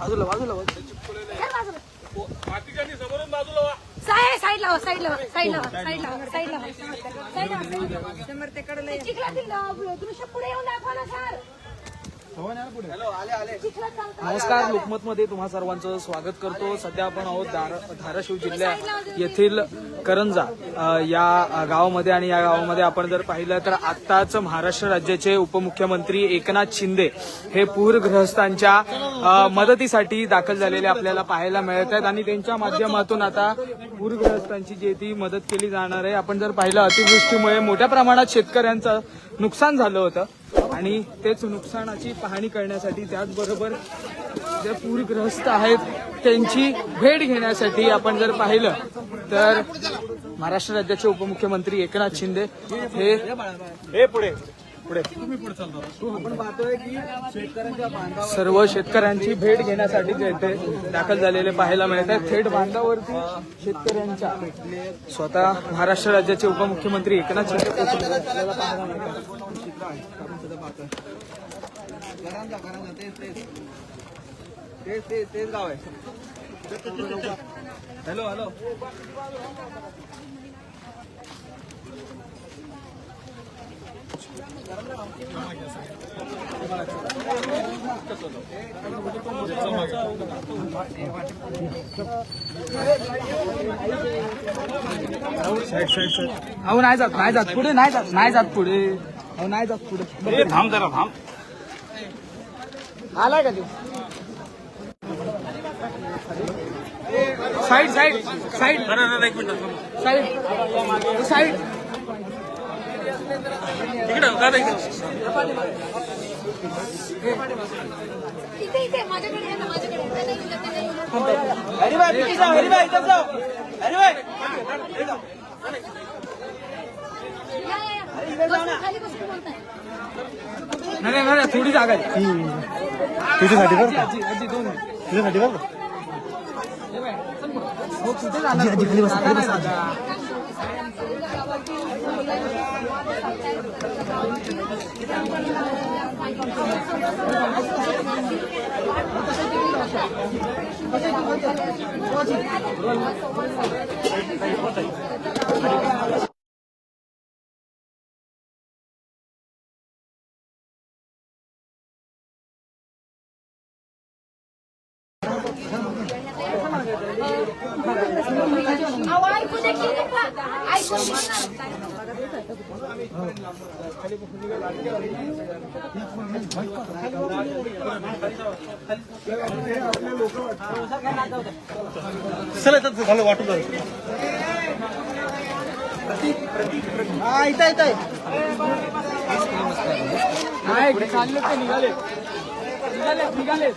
बाजूला बाजूला बाजूला. साईड लावा साईड लावा साईड लावा साईड लावा साईड लावा साईड लावा लावा पुढे तुम्ही शे- पुढे येऊन दाखवा ना सर. नमस्कार लोकमत मध्ये तुम्हा सर्वांचं स्वागत करतो. सध्या आपण आहोत धार- धाराशिव जिल्ह्या येथील करंजा या गावामध्ये आणि या गावामध्ये आपण जर पाहिलं तर आत्ताच महाराष्ट्र राज्याचे उपमुख्यमंत्री एकनाथ शिंदे हे पूरग्रस्तांच्या मदतीसाठी दाखल झालेले आपल्याला पाहायला मिळत आहेत आणि त्यांच्या माध्यमातून आता पूरग्रस्तांची जी ती मदत केली जाणार आहे. आपण जर पाहिलं अतिवृष्टीमुळे मोठ्या प्रमाणात शेतकऱ्यांचं नुकसान झालं होतं. आणि तेच नुकसानाची पाहणी करण्यासाठी त्याचबरोबर जे पूरग्रस्त आहेत त्यांची भेट घेण्यासाठी आपण जर पाहिलं तर महाराष्ट्र राज्याचे उपमुख्यमंत्री एकनाथ शिंदे हे हे पुढे. सर्व शेतकऱ्यांची भेट घेण्यासाठी जे ते दाखल झालेले पाहायला मिळत आहेत. थेट बांधावरती शेतकऱ्यांच्या स्वतः महाराष्ट्र राज्याचे उपमुख्यमंत्री एकनाथ शिंदे. तेच गाव आहे. Hello hello. अहो नाही जात नाही जात पुढे नाही जात नाही जात पुढे. अहो नाही जात पुढे. थांब जरा थांब. आलाय का तू? Side side side. Side side. इकडे दादा इकडे. इथे इथे माझ्याकडे आहे ना माझ्याकडे त्यांना येऊ द्या, त्यांना येऊ द्या. या, या, या. बसून खाली बसून बोलताय. नाही नाही, थोडी जागा तुझ्यासाठी बरं का? आजी आजी दोन तुझ्यासाठी बरं का? हो कुठे जाणार? खाली बस खाली बस. अहो, 私は。चला येतात झालं वाटून झालं हा इथं इथं आहे. चालले ते निघाले. निघाले निघाले.